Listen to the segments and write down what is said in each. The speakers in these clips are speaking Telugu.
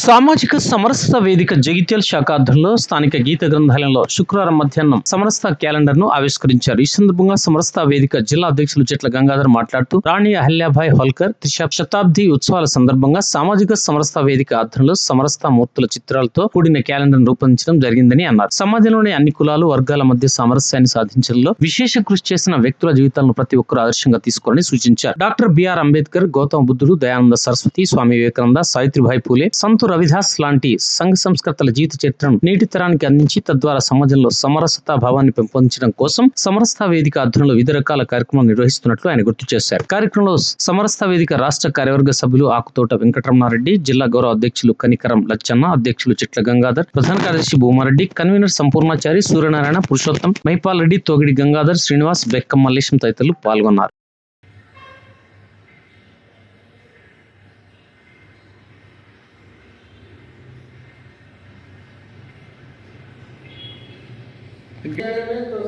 సామాజిక సమరసత వేదిక జగిత్యాల శాఖ ఆధ్వర్యంలో స్థానిక గీత గ్రంథాలయంలో శుక్రవారం మధ్యాహ్నం సమరసత క్యాలెండర్ను ఆవిష్కరించారు. ఈ సందర్భంగా సమరసత వేదిక జిల్లా అధ్యక్షులు చెట్ల గంగాధర్ మాట్లాడుతూ రాణి అహల్యాభాయ్ హోల్కర్ త్రిశ శతాబ్ది ఉత్సవాల సందర్భంగా సామాజిక సమరసత వేదిక ఆధ్వర్యంలో సమరసత మూర్తుల చిత్రాలతో కూడిన క్యాలెండర్ రూపొందించడం జరిగిందని అన్నారు. సమాజంలోని అన్ని కులాలు వర్గాల మధ్య సామరస్యాన్ని సాధించడంలో విశేష కృషి చేసిన వ్యక్తుల జీవితాలను ప్రతి ఒక్కరూ ఆదర్శంగా తీసుకోవాలని సూచించారు. డాక్టర్ బిఆర్ అంబేద్కర్ గౌతమ బుద్ధుడు దయానంద సరస్వతి స్వామి వివేకానంద సావిత్రిబాయి పూలే సంతు రవిదాస్ లాంటి సంఘ సంస్కర్తల జీవిత చరిత్రను నేటి తరానికి అందించి తద్వారా సమాజంలో సమరసతా భావాన్ని పెంపొందించడం కోసం సమరసతా వేదిక ఆధ్వర్యంలో వివిధ రకాల కార్యక్రమాలు నిర్వహిస్తున్నట్లు ఆయన గుర్తు చేశారు. కార్యక్రమంలో సమరసతా వేదిక రాష్ట్ర కార్యవర్గ సభ్యులు ఆకుతోట వెంకటరమణారెడ్డి జిల్లా గౌరవ అధ్యక్షులు కనికరం లచ్చన్న అధ్యక్షులు చిట్ల గంగాధర్ ప్రధాన కార్యదర్శి భూమారెడ్డి కన్వీనర్ సంపూర్ణాచారి సూర్యనారాయణ పురుషోత్తం మైపాల్ రెడ్డి తోగిడి గంగాధర్ శ్రీనివాస్ బెక్కం మల్లేశం తదితరులు పాల్గొన్నారు.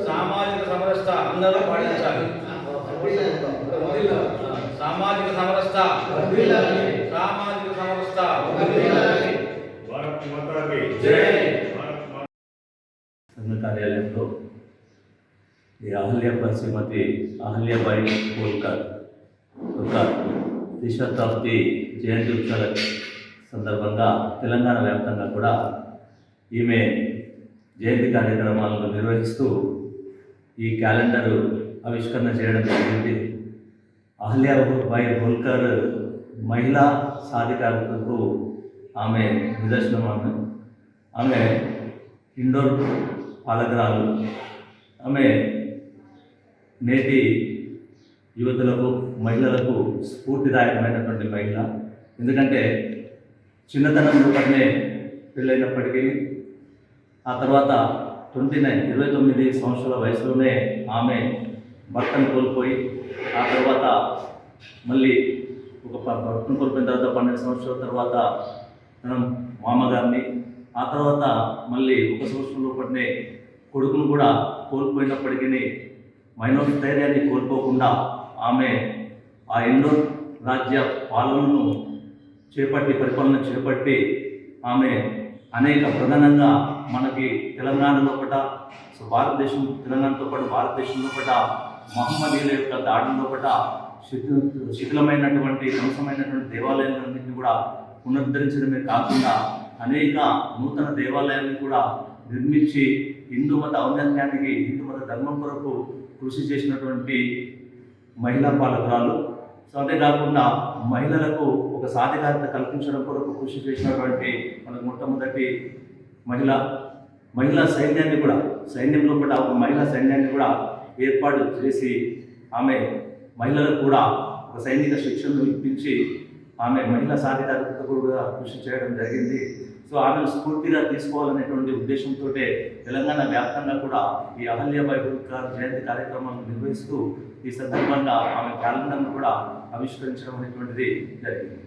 సామాజిక సమరసత అందరూ పాటించాలి. సామాజిక సమరసత సామాజిక సమరసత భారత్ మాతాకి జై. సంఘ కార్యాలయంలో ఈ అహల్యాబాయి శ్రీమతి అహల్యాబాయి హోల్కర్ ఒక ద్విశతాబ్ది జయంతి ఉత్సవాల సందర్భంగా తెలంగాణ వ్యాప్తంగా కూడా ఈమె జయంతి కార్యక్రమాలను నిర్వహిస్తూ ఈ క్యాలెండర్ ఆవిష్కరణ చేయడం జరిగింది. అహల్యాబాయి హోల్కర్ మహిళా సాధికారతకు ఆమె నిదర్శనం ఆమె ఆమె ఇండోర్ పాలకురాలు. ఆమె నేటి యువతులకు మహిళలకు స్ఫూర్తిదాయకమైనటువంటి మహిళ. ఎందుకంటే చిన్నతనం పడినే పెళ్ళైనప్పటికీ ఆ తర్వాత ట్వంటీ నైన్ ఇరవై తొమ్మిది సంవత్సరాల వయసులోనే ఆమె భర్తను కోల్పోయి ఆ తర్వాత మళ్ళీ ఒక భర్తను కోల్పోయిన తర్వాత పన్నెండు సంవత్సరాల తర్వాత మనం మామగారిని ఆ తర్వాత మళ్ళీ ఒక సంవత్సరం లోపలనే కొడుకును కూడా కోల్పోయినప్పటికీ మైనోస్థైర్యాన్ని కోల్పోకుండా ఆమె ఆ ఎన్నో రాజ్య పాలనను చేపట్టి పరిపాలన చేపట్టి ఆమె అనేక ప్రధానంగా మనకి తెలంగాణలో పట సో భారతదేశం తెలంగాణతో పాటు భారతదేశంలో పట మహమ్మదీయుల యొక్క దాడుల పట శిథి శిథిలమైనటువంటి ధ్వంసమైనటువంటి దేవాలయాలన్నింటినీ కూడా పునరుద్ధరించడమే కాకుండా అనేక నూతన దేవాలయాలను కూడా నిర్మించి హిందూ మత ఔన్నత్యానికి హిందూ మత ధర్మం కొరకు కృషి చేసినటువంటి మహిళా పాలకురాలు సో అంతేకాకుండా మహిళలకు ఒక సాధికారత కల్పించడం కొరకు కృషి చేసినటువంటి మనకు మొట్టమొదటి మహిళ మహిళా సైన్యాన్ని కూడా సైన్యంలో కూడా ఒక మహిళా సైన్యాన్ని కూడా ఏర్పాటు చేసి ఆమె మహిళలకు కూడా ఒక సైనిక శిక్షణను ఇప్పించి ఆమె మహిళా సాధికారత కూడా కృషి చేయడం జరిగింది. సో ఆమెను స్ఫూర్తిగా తీసుకోవాలనేటువంటి ఉద్దేశంతో తెలంగాణ వ్యాప్తంగా కూడా ఈ అహల్యాబాయి హోల్కర్ జయంతి కార్యక్రమాలను నిర్వహిస్తూ ఈ సందర్భంగా ఆమె క్యాలెండర్ను కూడా ఆవిష్కరించడం అనేటువంటిది జరిగింది.